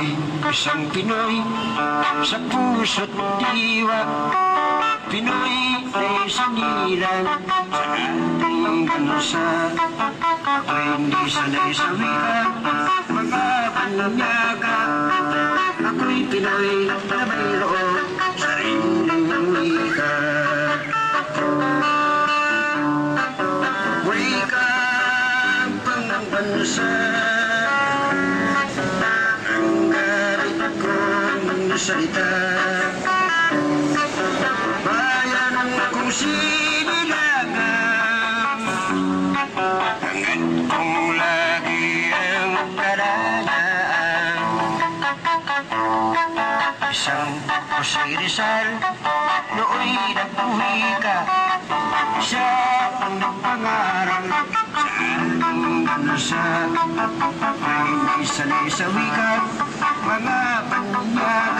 Isang Pinoy sa puso't diwa. Pinoy na isinilang sa ating bansa Ako'y hindi sanay sa wika, mga panyaga Ako'y Pinoy na mayroong sariling wika. Wika ang pangbansa salita Bayan kong sinilangan. Hanggat kong lagi ang karanaan Isang Jose Rizal Nooy nagpuhi ka. Siya ang nagpangaral. Sa bansa Ay hindi sanay sa wika. Mga panyaga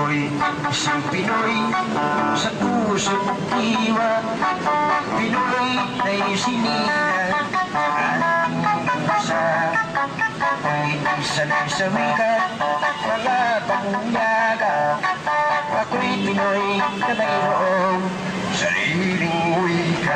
Ako'y isang Pinoy sa puso't diwa Pinoy na isinilan at bansa Ay sanay sa wika, mga panyaga Ako'y Pinoy na mayroong sariling wika